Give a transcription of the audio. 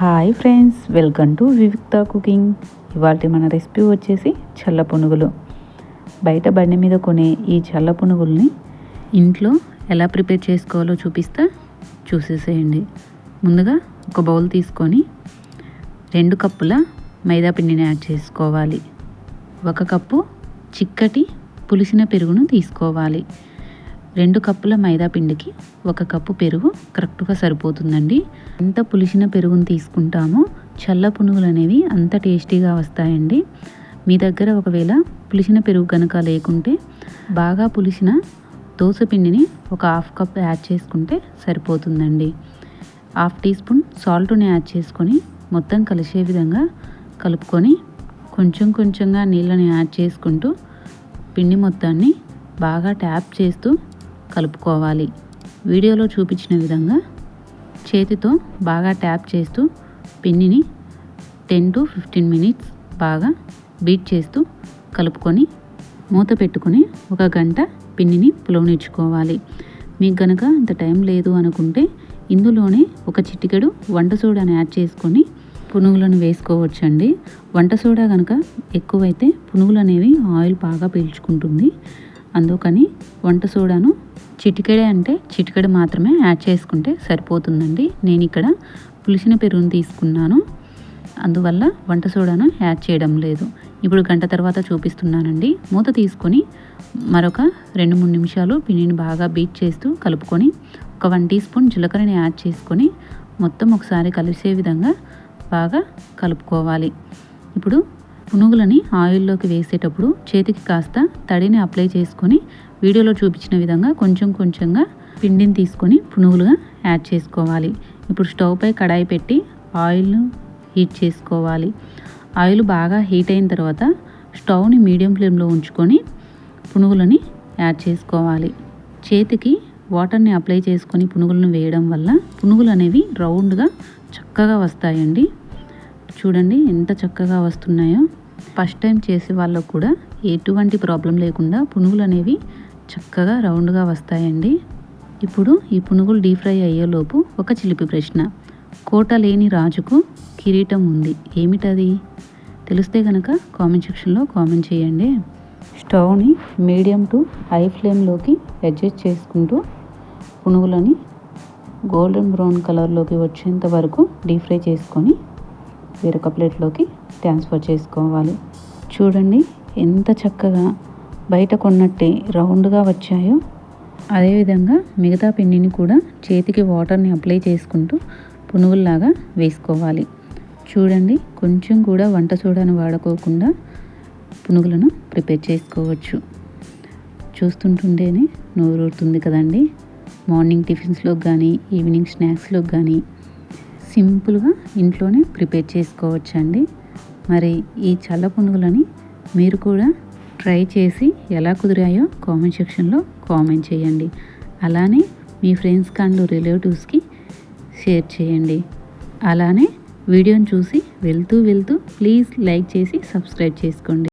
Hi friends welcome to Vivikta cooking. ఇవాళ మన recipe వచ్చేసి చల్ల పునుగులు. బయట బండి మీద కొనే ఈ చల్ల పునుగుల్ని ఇంట్లో ఎలా ప్రిపేర్ చేసుకోవాలో చూపిస్తా. చూసేసేయండి. ముందుగా ఒక బౌల్ తీసుకొని రెండు కప్పుల మైదా పిండిని యాడ్ చేసుకోవాలి. ఒక కప్పు చిక్కటి పులిసిన పెరుగును తీసుకోవాలి. రెండు కప్పుల మైదా పిండికి ఒక కప్పు పెరుగు కరెక్ట్గా సరిపోతుందండి. ఎంత పులిసిన పెరుగును తీసుకుంటామో చల్ల పునుగులు అనేవి అంత టేస్టీగా వస్తాయండి. మీ దగ్గర ఒకవేళ పులిసిన పెరుగు కనుక లేకుంటే బాగా పులిసిన దోశ పిండిని ఒక హాఫ్ కప్ యాడ్ చేసుకుంటే సరిపోతుందండి. హాఫ్ టీ స్పూన్ సాల్ట్ని యాడ్ చేసుకొని మొత్తం కలిసే విధంగా కలుపుకొని కొంచెం కొంచెంగా నీళ్ళని యాడ్ చేసుకుంటూ పిండి మొత్తాన్ని బాగా ట్యాప్ చేస్తూ కలుపుకోవాలి. వీడియోలో చూపించిన విధంగా చేతితో బాగా ట్యాప్ చేస్తూ పిండిని టెన్ టు ఫిఫ్టీన్ మినిట్స్ బాగా బీట్ చేస్తూ కలుపుకొని మూత పెట్టుకొని ఒక గంట పిండిని పులవనిచ్చుకోవాలి. మీకు కనుక అంత టైం లేదు అనుకుంటే ఇందులోనే ఒక చిటికెడు వంట సోడాని యాడ్ చేసుకొని పునుగులను వేసుకోవచ్చండి. వంట సోడా కనుక ఎక్కువైతే పునుగులు అనేవి ఆయిల్ బాగా పీల్చుకుంటుంది. అందుకని వంట సోడాను చిటికెడే అంటే చిటికెడు మాత్రమే యాడ్ చేసుకుంటే సరిపోతుందండి. నేను ఇక్కడ పులిసిన పెరుగును తీసుకున్నాను. అందువల్ల వంట సోడాను యాడ్ చేయడం లేదు. ఇప్పుడు గంట తర్వాత చూపిస్తున్నానండి. మూత తీసుకొని మరొక రెండు మూడు నిమిషాలు పిండిని బాగా బీట్ చేస్తూ కలుపుకొని ఒక వన్ టీ స్పూన్ జీలకర్రని యాడ్ చేసుకొని మొత్తం ఒకసారి కలిసే విధంగా బాగా కలుపుకోవాలి. ఇప్పుడు పునుగులని ఆయిల్లోకి వేసేటప్పుడు చేతికి కాస్త తడిని అప్లై చేసుకొని వీడియోలో చూపించిన విధంగా కొంచెం కొంచెంగా పిండిని తీసుకొని పునుగులుగా యాడ్ చేసుకోవాలి. ఇప్పుడు స్టవ్ పై కడాయి పెట్టి ఆయిల్ను హీట్ చేసుకోవాలి. ఆయిల్ బాగా హీట్ అయిన తర్వాత స్టవ్ని మీడియం ఫ్లేమ్లో ఉంచుకొని పునుగులని యాడ్ చేసుకోవాలి. చేతికి వాటర్ని అప్లై చేసుకొని పునుగులను వేయడం వల్ల పునుగులు అనేవి రౌండ్గా చక్కగా వస్తాయండి. చూడండి ఎంత చక్కగా వస్తున్నాయో. ఫస్ట్ టైం చేసే వాళ్ళకు కూడా ఎటువంటి ప్రాబ్లం లేకుండా పునుగులు అనేవి చక్కగా రౌండ్గా వస్తాయండి. ఇప్పుడు ఈ పునుగులు డీప్ ఫ్రై అయ్యేలోపు ఒక చిలిపి ప్రశ్న. కోట లేని రాజుకు కిరీటం ఉంది. ఏమిటది? తెలిస్తే కనుక కామెంట్ సెక్షన్లో కామెంట్ చేయండి. స్టవ్ని మీడియం టు హై ఫ్లేమ్లోకి అడ్జస్ట్ చేసుకుంటూ పునుగులని గోల్డెన్ బ్రౌన్ కలర్లోకి వచ్చేంత వరకు డీప్ ఫ్రై చేసుకొని వేరొక ప్లేట్లోకి ట్రాన్స్ఫర్ చేసుకోవాలి. చూడండి ఎంత చక్కగా బయట కొన్నట్టే రౌండ్గా వచ్చాయో. అదేవిధంగా మిగతా పిండిని కూడా చేతికి వాటర్ని అప్లై చేసుకుంటూ పునుగుల్లాగా వేసుకోవాలి. చూడండి కొంచెం కూడా వంట సోడాను వాడుకోకుండా పునుగులను ప్రిపేర్ చేసుకోవచ్చు. చూస్తుంటుంటేనే నోరూరుతుంది కదండి. మార్నింగ్ టిఫిన్స్లో కానీ ఈవినింగ్ స్నాక్స్లో కానీ సింపుల్గా ఇంట్లోనే ప్రిపేర్ చేసుకోవచ్చండి. మరి ఈ చల్ల పునుగులని మీరు కూడా ట్రై చేసి ఎలా కుదిరాయో కామెంట్ సెక్షన్లో కామెంట్ చేయండి. అలానే మీ ఫ్రెండ్స్ కాండ్ రిలేటివ్స్కి షేర్ చేయండి. అలానే వీడియోని చూసి వెళ్తూ వెళ్తూ ప్లీజ్ లైక్ చేసి సబ్స్క్రైబ్ చేసుకోండి.